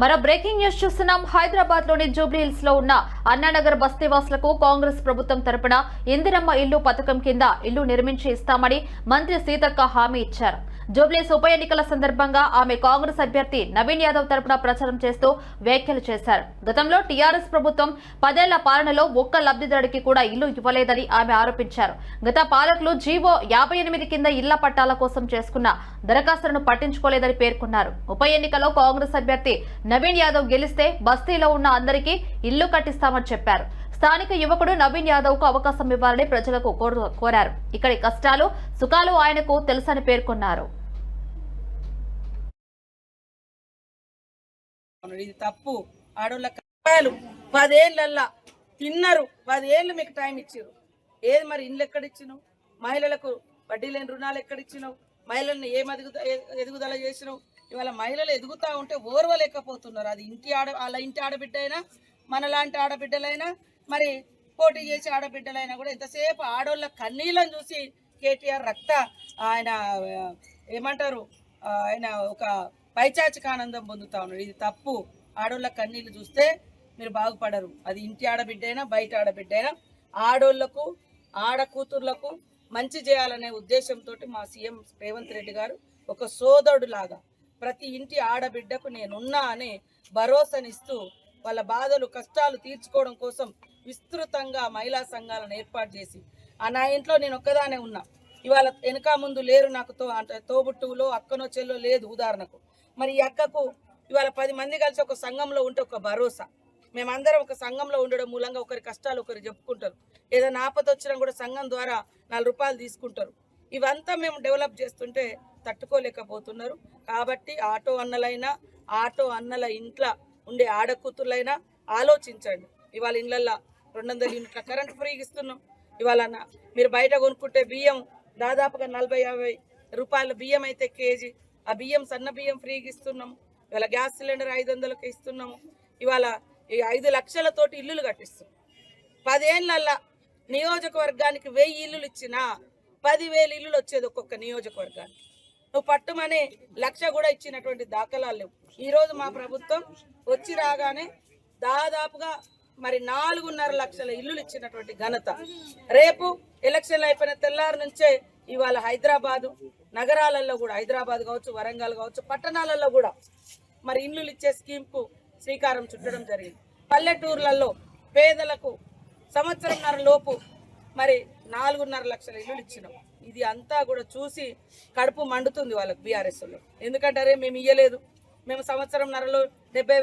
మరో breaking news చూస్తున్నాం. హైదరాబాద్లోని జూబ్లీహిల్స్లో ఉన్న అన్నానగర్ బస్తీవాసులకు కాంగ్రెస్ ప్రభుత్వం తరపున ఇందిరమ్మ ఇల్లు పథకం కింద ఇల్లు నిర్మించి ఇస్తామని మంత్రి సీతక్క హామీ ఇచ్చారు. జూబ్లీస్ ఉప ఎన్నికల సందర్భంగా ఆమె కాంగ్రెస్ అభ్యర్థి నవీన్ యాదవ్ తరపున ప్రచారం చేస్తూ వ్యాఖ్యలు చేశారు. గతంలో టీఆర్ఎస్ ప్రభుత్వం పదేళ్ళ పాలనలో ఒక్క లబ్ధిదారుడికి కూడా ఇల్లు ఇవ్వలేదని ఆమె ఆరోపించారు. గత పాలకులు జీవో యాభై ఎనిమిది కింద ఇళ్ళ పట్టాల కోసం చేసుకున్న దరఖాస్తులను పట్టించుకోలేదని పేర్కొన్నారు. ఉప ఎన్నికలో కాంగ్రెస్ అభ్యర్థి నవీన్ యాదవ్ గెలిస్తే బస్తీలో ఉన్న అందరికీ ఇల్లు కట్టిస్తామని చెప్పారు. స్థానిక యువకుడు నవీన్ యాదవ్కు అవకాశం ఇవ్వాలని ప్రజలకు కోరు- కోరారు. ఇక్కడి కష్టాలు సుఖాలు ఆయనకు తెలుసని పేర్కొన్నారు. ఇది తప్పు. ఆడోళ్ళ కష్టాలు పదేళ్ళల్లా తిన్నారు. పదేళ్ళు మీకు టైం ఇచ్చారు. ఏది మరి ఇండ్లు ఎక్కడ ఇచ్చినావు మహిళలకు వడ్డీ లేని రుణాలు ఎక్కడ ఇచ్చినావు మహిళల్ని ఏం ఎదుగుద ఎదుగుదల చేసినావు? ఇవాళ మహిళలు ఎదుగుతా ఉంటే ఓర్వలేకపోతున్నారు. అది ఇంటి ఆడ వాళ్ళ ఇంటి ఆడబిడ్డ అయినా మనలాంటి ఆడబిడ్డలైనా మరి పోటీ చేసి ఆడబిడ్డలైనా కూడా ఎంతసేపు ఆడోళ్ళ కన్నీళ్ళని చూసి కేటీఆర్ రక్త ఆయన ఏమంటారు ఆయన ఒక పైచాచిక ఆనందం పొందుతా ఉన్నాడు. ఇది తప్పు. ఆడోళ్ళ కన్నీళ్ళు చూస్తే మీరు బాగుపడరు. అది ఇంటి ఆడబిడ్డైనా బయట ఆడబిడ్డైనా ఆడోళ్ళకు ఆడ కూతుర్లకు మంచి చేయాలనే ఉద్దేశంతో మా సీఎం రేవంత్ రెడ్డి గారు ఒక సోదరుడు లాగా ప్రతి ఇంటి ఆడబిడ్డకు నేనున్నా అనే భరోసానిస్తూ వాళ్ళ బాధలు కష్టాలు తీర్చుకోవడం కోసం విస్తృతంగా మహిళా సంఘాలను ఏర్పాటు చేసి ఆ నా ఇంట్లో నేను ఒక్కదానే ఉన్నా. ఇవాళ వెనక ముందు లేరు నాకు తో అంటే తోబుట్టువులో అక్కనో చెల్లో లేదు ఉదాహరణకు. మరి ఈ అక్కకు ఇవాళ పది మంది కలిసి ఒక సంఘంలో ఉంటే ఒక భరోసా. మేమందరం ఒక సంఘంలో ఉండడం మూలంగా ఒకరి కష్టాలు ఒకరు చెప్పుకుంటారు. ఏదైనా ఆపద వచ్చినా కూడా సంఘం ద్వారా నాలుగు రూపాయలు తీసుకుంటారు. ఇవంతా మేము డెవలప్ చేస్తుంటే తట్టుకోలేకపోతున్నారు. కాబట్టి ఆటో అన్నలైనా ఆటో అన్నల ఇంట్లో ఉండే ఆడకూతుర్లైనా ఆలోచించండి. ఇవాళ ఇళ్ళల్లో రెండు వందల యూనిట్ల కరెంట్ ఫ్రీగా ఇస్తున్నాం. ఇవాళ మీరు బయట కొనుక్కుంటే బియ్యం దాదాపుగా నలభై యాభై రూపాయల బియ్యం అయితే కేజీ. ఆ బియ్యం సన్న బియ్యం ఫ్రీగా ఇస్తున్నాం. ఇవాళ గ్యాస్ సిలిండర్ ఐదు వందలకి ఇస్తున్నాము. ఇవాళ ఈ ఐదు లక్షలతోటి ఇల్లులు కట్టిస్తున్నాం. పదేళ్ళల్లా నియోజకవర్గానికి వెయ్యి ఇల్లులు ఇచ్చినా పదివేలు ఇల్లులు వచ్చేది ఒక్కొక్క నియోజకవర్గానికి. నువ్వు పట్టుమని లక్ష కూడా ఇచ్చినటువంటి దాఖలాలు లేవు. ఈరోజు మా ప్రభుత్వం వచ్చి రాగానే దాదాపుగా మరి నాలుగున్నర లక్షల ఇల్లులు ఇచ్చినటువంటి ఘనత. రేపు ఎలక్షన్లు అయిపోయిన తెల్లారి నుంచే ఇవాళ హైదరాబాదు నగరాలలో కూడా హైదరాబాద్ కావచ్చు వరంగల్ కావచ్చు పట్టణాలలో కూడా మరి ఇల్లులు ఇచ్చే స్కీమ్కు శ్రీకారం చుట్టడం జరిగింది. పల్లెటూర్లలో పేదలకు సంవత్సరంన్నర లోపు మరి నాలుగున్నర లక్షల ఇల్లులు ఇచ్చినాం. ఇది అంతా కూడా చూసి కడుపు మండుతుంది వాళ్ళకి బీఆర్ఎస్లో. ఎందుకంటే అరే మేము ఇయ్యలేదు. మేము సంవత్సరంన్నరలో డెబ్బై